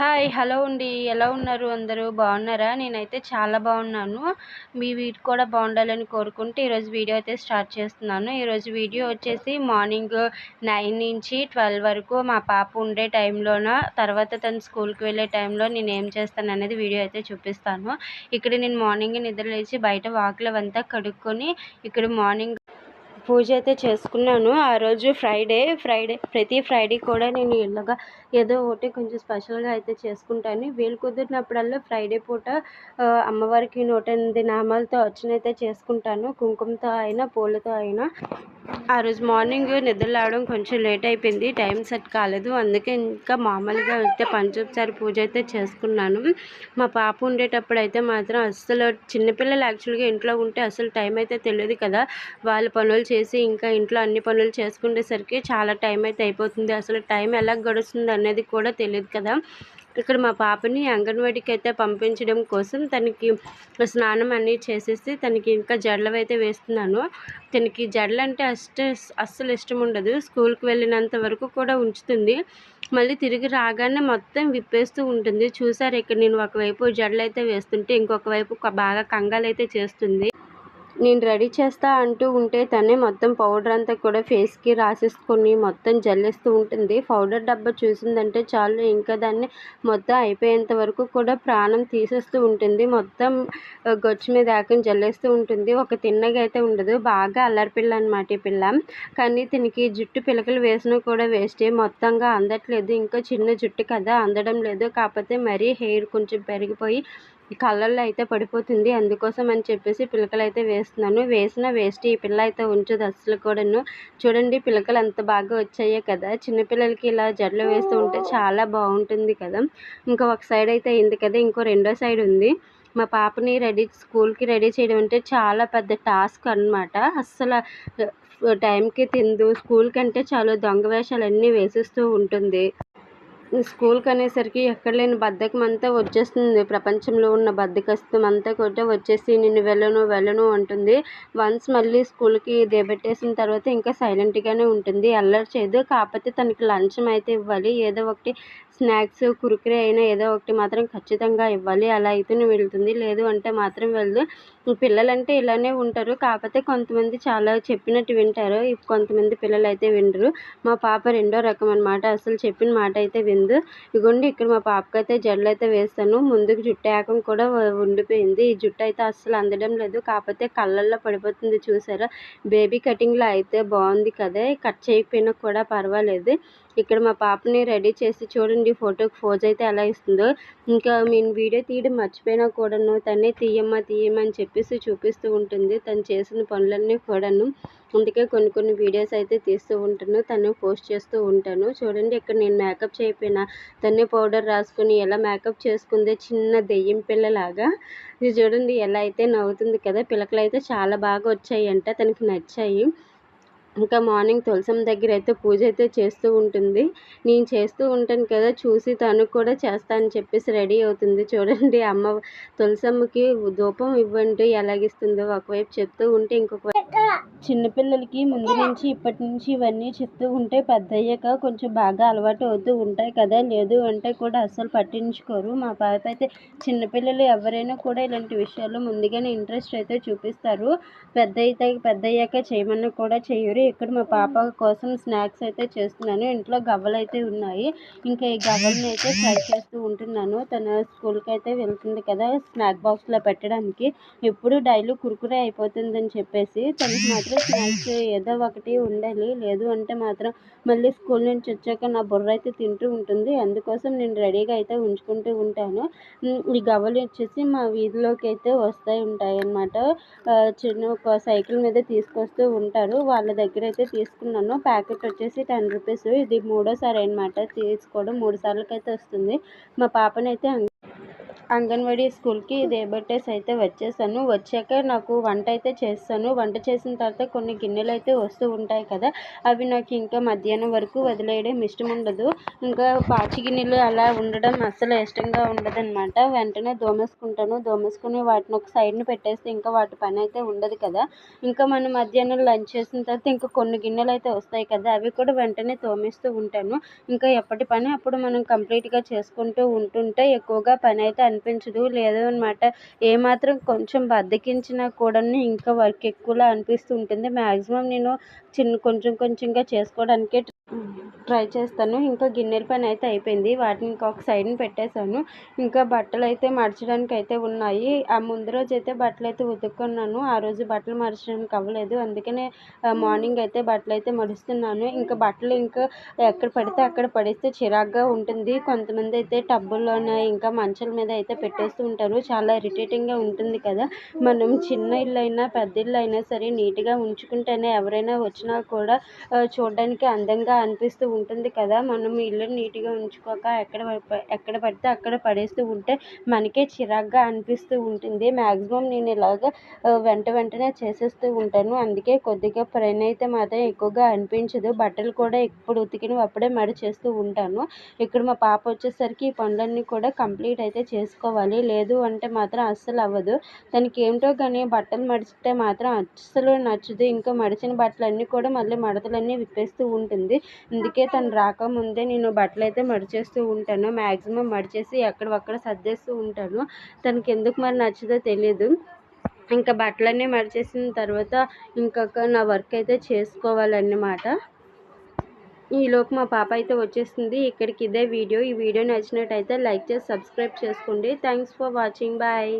Hi hello అండి. ఎలా ఉన్నారు అందరూ? బాగున్నారా? నేనైతే చాలా బాగున్నాను. మీ వీటి కూడా బాగుండాలని కోరుకుంటూ ఈరోజు వీడియో అయితే స్టార్ట్ చేస్తున్నాను. ఈరోజు వీడియో వచ్చేసి మార్నింగ్ నైన్ నుంచి ట్వెల్వ్ వరకు మా పాప ఉండే టైంలోన తర్వాత తను స్కూల్కి వెళ్ళే టైంలో నేను ఏం చేస్తాను అనేది వీడియో అయితే చూపిస్తాను. ఇక్కడ నేను మార్నింగ్ నిద్రలేచి బయట వాకులు అంతా కడుక్కొని ఇక్కడ మార్నింగ్ పూజ అయితే చేసుకున్నాను. ఆ రోజు ఫ్రైడే ఫ్రైడే ప్రతి ఫ్రైడే కూడా నేను ఇలాగా ఏదో ఒకటి కొంచెం స్పెషల్గా అయితే చేసుకుంటాను. వీలు కుదిరినప్పుడల్లా ఫ్రైడే పూట అమ్మవారికి నూట ఎనిమిది నామాలతో అర్చన అయితే చేసుకుంటాను. కుంకుమతో అయినా పూలతో అయినా. ఆ రోజు మార్నింగ్ నిద్రలావడం కొంచెం లేట్ అయిపోయింది. టైం సెట్ కాలేదు. అందుకే ఇంకా మామూలుగా అయితే పంచోపచారి పూజ అయితే చేసుకున్నాను. మా పాప ఉండేటప్పుడు అయితే మాత్రం అస్సలు చిన్నపిల్లలు యాక్చువల్గా ఇంట్లో ఉంటే అసలు టైం అయితే తెలియదు కదా. వాళ్ళ పనులు చేసి ఇంకా ఇంట్లో అన్ని పనులు చేసుకునేసరికి చాలా టైం అయితే అయిపోతుంది. అసలు టైం ఎలా గడుస్తుంది అనేది కూడా తెలియదు కదా. ఇక్కడ మా పాపని అంగన్వాడీకి అయితే పంపించడం కోసం తనకి స్నానం అన్నీ చేసేసి తనకి ఇంకా జడలు అయితే వేస్తున్నాను. తనకి జడలు అంటే అష్ట అస్సలు ఇష్టం ఉండదు. స్కూల్కి వెళ్ళినంత వరకు కూడా ఉంచుతుంది. మళ్ళీ తిరిగి రాగానే మొత్తం విప్పేస్తూ ఉంటుంది. చూసారు ఇక్కడ నేను ఒకవైపు జడలు అయితే వేస్తుంటే ఇంకొక వైపు బాగా కంగాలు అయితే చేస్తుంది. నేను రెడీ చేస్తా అంటూ ఉంటే తనే మొత్తం పౌడర్ అంతా కూడా ఫేస్కి రాసేసుకొని మొత్తం జల్లేస్తూ ఉంటుంది. పౌడర్ డబ్బా చూసిందంటే చాలు ఇంకా దాన్ని మొత్తం అయిపోయేంత వరకు కూడా ప్రాణం తీసేస్తూ ఉంటుంది. మొత్తం గొచ్చు మీద ఏకం జల్లేస్తూ ఉంటుంది. ఒక తిన్నగా అయితే ఉండదు. బాగా అల్లరిపిల్ల అనమాట ఈ పిల్ల. కానీ దీనికి జుట్టు పిలకలు వేసినా కూడా వేస్టే. మొత్తంగా అందట్లేదు. ఇంకా చిన్న జుట్టు కదా అందడం లేదు. కాకపోతే మరీ హెయిర్ కొంచెం పెరిగిపోయి కళ్ళల్లో అయితే పడిపోతుంది. అందుకోసం అని చెప్పేసి పిలకలు అయితే వేస్తున్నాను. వేసిన వేస్ట్ ఈ పిల్ల అయితే ఉంచదు అస్సలు కూడాను. చూడండి పిలకలు అంత బాగా వచ్చాయో కదా. చిన్నపిల్లలకి ఇలా జడలు వేస్తూ ఉంటే చాలా బాగుంటుంది కదా. ఇంకా ఒక సైడ్ అయితే అయింది కదా. ఇంకో రెండో సైడ్ ఉంది. మా పాపని రెడీ స్కూల్కి రెడీ చేయడం అంటే చాలా పెద్ద టాస్క్ అనమాట అస్సలు టైంకి తిందు. స్కూల్ కంటే చాలా దొంగ వేషాలు అన్నీ వేసిస్తూ ఉంటుంది. స్కూల్కి అనేసరికి ఎక్కడ లేని బద్ధకం అంతా వచ్చేస్తుంది. ప్రపంచంలో ఉన్న బద్ధకస్తం అంతా కూడా వచ్చేసి నేను వెళ్ళను వెళ్ళను అంటుంది. వన్స్ మళ్ళీ స్కూల్కి దేబెట్టేసిన తర్వాత ఇంకా సైలెంట్గానే ఉంటుంది. అల్లరి చేయదు. కాకపోతే తనకి లంచం అయితే ఇవ్వాలి. ఏదో ఒకటి స్నాక్స్ కురుకురే అయినా ఏదో ఒకటి మాత్రం ఖచ్చితంగా ఇవ్వాలి. అలా అయితేనే వెళ్తుంది. లేదు అంటే మాత్రం వెళ్ళదు. పిల్లలంటే ఇలానే ఉంటారు. కాకపోతే కొంతమంది చాలా చెప్పినట్టు వింటారు. కొంతమంది పిల్లలు అయితే వినరు. మా పాప రెండో రకం అనమాట అసలు చెప్పిన మాట అయితే విందు ఇగోండి ఇక్కడ మా పాపకి అయితే జడలు అయితే వేస్తాను. ముందుకు జుట్టు ఏకం కూడా ఉండిపోయింది. ఈ జుట్టు అయితే అస్సలు అందడం లేదు. కాకపోతే కళ్ళల్లో పడిపోతుంది చూసారా? బేబీ కటింగ్లో అయితే బాగుంది కదా. కట్ చేయకపోయినా కూడా పర్వాలేదు. ఇక్కడ మా పాపని రెడీ చేసి చూడండి ఫోటోకి ఫోజ్ అయితే ఎలా ఇస్తుందో. ఇంకా నేను వీడియో తీయడం మర్చిపోయినా కూడాను. తనే తీయమ్మా తీయమని చెప్పి చెప్పేసి చూపిస్తూ ఉంటుంది. తను చేసిన పనులన్నీ కూడాను అందుకే కొన్ని కొన్ని వీడియోస్ అయితే తీస్తూ ఉంటాను. తను పోస్ట్ చేస్తూ ఉంటాను. చూడండి ఇక్కడ నేను మేకప్ చేయకపోయినా తనే పౌడర్ రాసుకుని ఎలా మేకప్ చేసుకుందే చిన్న దెయ్యం పిల్లలాగా. ఇది చూడండి ఎలా అయితే నవ్వుతుంది కదా. పిలకలు అయితే చాలా బాగా వచ్చాయంట తనకి నచ్చాయి. ఇంకా మార్నింగ్ తులసం దగ్గర అయితే పూజ అయితే చేస్తూ ఉంటుంది. నేను చేస్తూ ఉంటాను కదా చూసి తను కూడా చేస్తా అని చెప్పేసి రెడీ అవుతుంది. చూడండి అమ్మ తులసమ్మకి ధూపం ఇవ్వండి ఎలాగిస్తుందో ఒకవైపు చెప్తూ ఉంటే ఇంకొక చిన్నపిల్లలకి ముందు నుంచి ఇప్పటి నుంచి ఇవన్నీ చెప్తూ ఉంటే పెద్ద అయ్యాక కొంచెం బాగా అలవాటు అవుతూ ఉంటాయి కదా. లేదు అంటే కూడా అస్సలు పట్టించుకోరు. మా పాప అయితే చిన్నపిల్లలు ఎవరైనా కూడా ఇలాంటి విషయాల్లో ముందుగానే ఇంట్రెస్ట్ అయితే చూపిస్తారు. పెద్ద అయితే పెద్ద అయ్యాక చేయమన్నా కూడా చేయరు. ఇక్కడ మా పాప కోసం స్నాక్స్ అయితే చేస్తున్నాను. ఇంట్లో గవ్వలు అయితే ఉన్నాయి. ఇంకా ఈ గవ్వలని అయితే ఫ్రై చేస్తూ ఉంటున్నాను. తన స్కూల్కి అయితే వెళ్తుంది కదా స్నాక్ బాక్స్లో పెట్టడానికి. ఎప్పుడు డైలీ కురుకురే అయిపోతుందని చెప్పేసి తనకి మాత్రం స్నాక్స్ ఏదో ఒకటి ఉండాలి. లేదు అంటే మాత్రం మళ్ళీ స్కూల్ నుంచి వచ్చాక నా బుర్ర అయితే తింటూ ఉంటుంది. అందుకోసం నేను రెడీగా అయితే ఉంచుకుంటూ ఉంటాను. ఈ గవ్వలు వచ్చేసి మా వీధిలోకి అయితే వస్తాయి ఉంటాయి అన్నమాట. చిన్న ఒక సైకిల్ మీద తీసుకొస్తూ ఉంటారు. వాళ్ళ దగ్గర అయితే తీసుకున్నాను. ప్యాకెట్ వచ్చేసి టెన్ రూపీస్. ఇది మూడోసారి అనమాట తీసుకోవడం. మూడు సార్లకైతే వస్తుంది. మా పాపనైతే అంగన్వాడీ స్కూల్కి దేబట్టేసి అయితే వచ్చేసాను. వచ్చాక నాకు వంట అయితే చేస్తాను. వంట చేసిన తర్వాత కొన్ని గిన్నెలు అయితే వస్తూ ఉంటాయి కదా అవి నాకు ఇంకా మధ్యాహ్నం వరకు వదిలేయడం ఇష్టం ఉండదు. ఇంకా పాచి గిన్నెలు అలా ఉండడం అస్సలు ఇష్టంగా ఉండదన్నమాట. వెంటనే దోమేసుకుంటాను. దోమేసుకుని వాటిని ఒక సైడ్ని పెట్టేస్తే ఇంకా వాటి పని అయితే ఉండదు కదా. ఇంకా మనం మధ్యాహ్నం లంచ్ చేసిన తర్వాత ఇంకా కొన్ని గిన్నెలు అయితే వస్తాయి కదా అవి కూడా వెంటనే తోమేస్తూ ఉంటాను. ఇంకా ఎప్పటి పని అప్పుడు మనం కంప్లీట్గా చేసుకుంటూ ఉంటుంటే ఎక్కువగా పని అయితే అనిపించదు లేదు అనమాట ఏమాత్రం కొంచెం బద్దకించినా కూడా ఇంకా వర్క్ ఎక్కువలా అనిపిస్తూ ఉంటుంది. మ్యాక్సిమం నేను చిన్న కొంచెం కొంచెంగా చేసుకోవడానికే ట్రై చేస్తాను. ఇంకా గిన్నెల పని అయితే అయిపోయింది. వాటిని ఇంకొక సైడ్ని పెట్టేశాను. ఇంకా బట్టలు అయితే మడచడానికి అయితే ఉన్నాయి. ఆ ముందు రోజు అయితే బట్టలు అయితే ఉతుక్కున్నాను. ఆ రోజు బట్టలు మడచడానికి అవ్వలేదు అందుకనే మార్నింగ్ అయితే బట్టలు అయితే మడుస్తున్నాను. ఇంకా బట్టలు ఇంకా ఎక్కడ పడితే అక్కడ పడేస్తే చిరాగ్గా ఉంటుంది. కొంతమంది అయితే టబ్బుల్లోనే ఇంకా మంచాల మీద అయితే పెట్టేస్తూ ఉంటారు. చాలా ఇరిటేటింగ్గా ఉంటుంది కదా. మనం చిన్న ఇల్లు అయినా పెద్ద ఇల్లు అయినా సరే నీట్గా ఉంచుకుంటేనే ఎవరైనా వచ్చినా కూడా చూడడానికి అందంగా అనిపిస్తూ ఉంటుంది కదా. మనం ఇల్లు నీట్గా ఉంచుకోక ఎక్కడ ఎక్కడ పడితే అక్కడ పడేస్తూ ఉంటే మనకే చిరాగ్గా అనిపిస్తూ ఉంటుంది. మ్యాక్సిమం నేను ఇలాగ వెంట వెంటనే చేసేస్తూ ఉంటాను. అందుకే కొద్దిగా పని అయితే మాత్రం ఎక్కువగా అనిపించదు. బట్టలు కూడా ఎప్పుడు ఉతికినవి అప్పుడే మడి చేస్తూ ఉంటాను. ఇక్కడ మా పాప వచ్చేసరికి ఈ పనులన్నీ కూడా కంప్లీట్ అయితే చేసుకోవాలి. లేదు అంటే మాత్రం అస్సలు అవ్వదు. తనకి ఏమిటో కానీ బట్టలు మడిచితే మాత్రం అస్సలు నచ్చదు. ఇంకా మడిచిన బట్టలన్నీ కూడా మళ్ళీ మడతలన్నీ విప్పేస్తూ ఉంటుంది. అందుకే తను రాకముందే నేను బట్టలు అయితే మడిచేస్తూ ఉంటాను. మ్యాక్సిమం మడిచేసి ఎక్కడవక్కడ సర్దేస్తూ ఉంటాను. తనకి ఎందుకు మరి నచ్చదో తెలియదు ఇంకా బట్టలన్నీ మడిచేసిన తర్వాత ఇంకొక నా వర్క్ అయితే చేసుకోవాలన్నమాట. ఈలోపు మా పాప అయితే వచ్చేసింది ఇక్కడికి ఇదే వీడియో. ఈ వీడియో నచ్చినట్టయితే లైక్ చేసి సబ్స్క్రైబ్ చేసుకోండి. Thanks for watching. బాయ్.